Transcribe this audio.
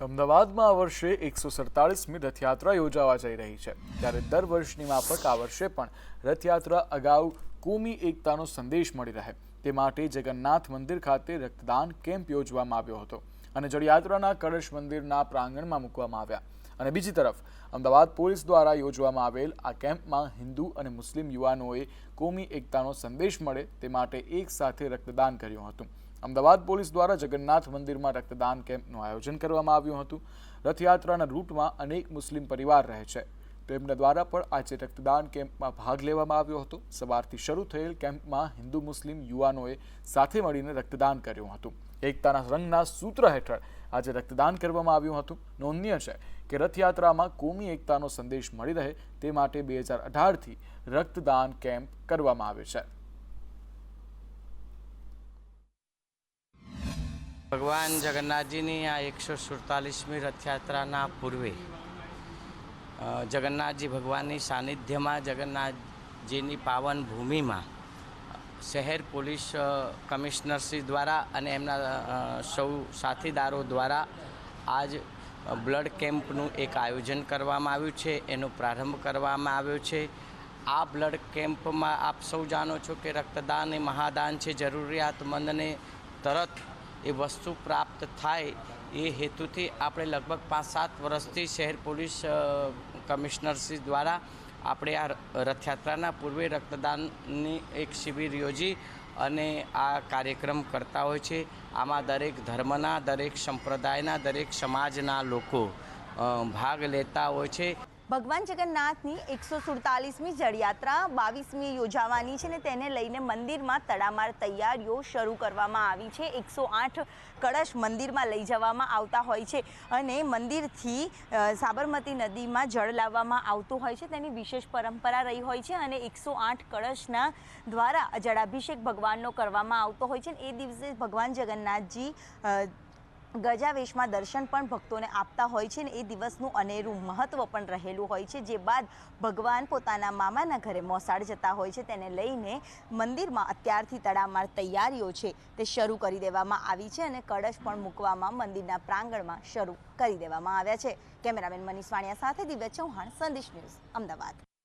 અમદાવાદમાં આ વર્ષે એકસો સડતાળીસમી રથયાત્રા યોજાવા જઈ રહી છે. ત્યારે દર વર્ષની માફક આ વર્ષે પણ રથયાત્રા અગાઉ કોમી એકતાનો સંદેશ મળી રહે. તે માટે જગન્નાથ મંદિર ખાતે રક્તદાન કેમ્પ યોજવામાં આવ્યો હતો. અને જળયાત્રાના કળશ મંદિરના પ્રાંગણમાં મૂકવામાં આવ્યા. અને બીજી તરફ, અમદાવાદ પોલીસ દ્વારા યોજવામાં આવેલ આ કેમ્પમાં હિન્દુ અને મુસ્લિમ યુવાનોએ કોમી એકતાનો સંદેશ મળે તે માટે એક સાથે રક્તદાન કર્યું હતું. અમદાવાદ પોલીસ દ્વારા જગન્નાથ મંદિરમાં રક્તદાન કેમ્પનું આયોજન કરવામાં આવ્યું હતું. રથયાત્રાના રૂટમાં અનેક મુસ્લિમ પરિવાર રહે છે. તેમના દ્વારા પણ આજે રક્તદાન કેમ્પમાં ભાગ લેવામાં આવ્યો હતો. સવારથી શરૂ થયેલ કેમ્પમાં હિન્દુ મુસ્લિમ યુવાનોએ સાથે મળીને રક્તદાન કર્યું હતું. એકતાના રંગના સૂત્ર હેઠળ આજે રક્તદાન કરવામાં આવ્યું હતું. નોંધનીય છે કે રથયાત્રામાં કોમી એકતાનો સંદેશ મળી રહે તે માટે બે હજાર અઢારથી રક્તદાન કેમ્પ કરવામાં આવે છે. ભગવાન જગન્નાથજીની આ એકસો સુડતાલીસમી રથયાત્રાના પૂર્વે જગન્નાથજી ભગવાનની સાનિધ્યમાં, જગન્નાથજીની પાવન ભૂમિમાં શહેર પોલીસ કમિશનરશ્રી દ્વારા અને એમના સૌ સાથીદારો દ્વારા આજ બ્લડ કેમ્પનું એક આયોજન કરવામાં આવ્યું છે. એનો પ્રારંભ કરવામાં આવ્યો છે. આ બ્લડ કેમ્પમાં આપ સૌ જાણો છો કે રક્તદાન એ મહાદાન છે. જરૂરિયાતમંદને તરત એ વસ્તુ પ્રાપ્ત થાય એ હેતુથી આપણે લગભગ પાંચ સાત વર્ષથી શહેર પોલીસ કમિશનરશ્રી દ્વારા આપણે આ રથયાત્રાના પૂર્વે રક્તદાનની એક શિબિર યોજી અને આ કાર્યક્રમ કરતા હોય છે. આમાં દરેક ધર્મના, દરેક સંપ્રદાયના, દરેક સમાજના લોકો ભાગ લેતા હોય છે. ભગવાન જગન્નાથની એકસો સુડતાલીસમી જળયાત્રા બાવીસમી યોજાવાની છે ને તેને લઈને મંદિરમાં તડામાર તૈયારીઓ શરૂ કરવામાં આવી છે. એકસો આઠ કળશ મંદિરમાં લઈ જવામાં આવતા હોય છે અને મંદિરથી સાબરમતી નદીમાં જળ લાવવામાં આવતું હોય છે. તેની વિશેષ પરંપરા રહી હોય છે અને એકસો આઠ કળશના દ્વારા જળાભિષેક ભગવાનનો કરવામાં આવતો હોય છે. એ દિવસે ભગવાન જગન્નાથજી ગજાવેશમાં દર્શન પણ ભક્તોને આપતા હોય છે ને એ દિવસનું અનેરું મહત્ત્વ પણ રહેલું હોય છે, જે બાદ ભગવાન પોતાના મામાના ઘરે મોસાળ જતા હોય છે, તેને લઈને મંદિરમાં અત્યારથી તડામાર તૈયારીઓ છે, તે શરૂ કરી દેવામાં આવી છે અને કળશ પણ મૂકવામાં મંદિરના પ્રાંગણમાં શરૂ કરી દેવામાં આવ્યા છે. કેમેરામેન મનીષ વાણિયા સાથે દિવ્ય ચૌહાણ, સંદેશ ન્યૂઝ, અમદાવાદ.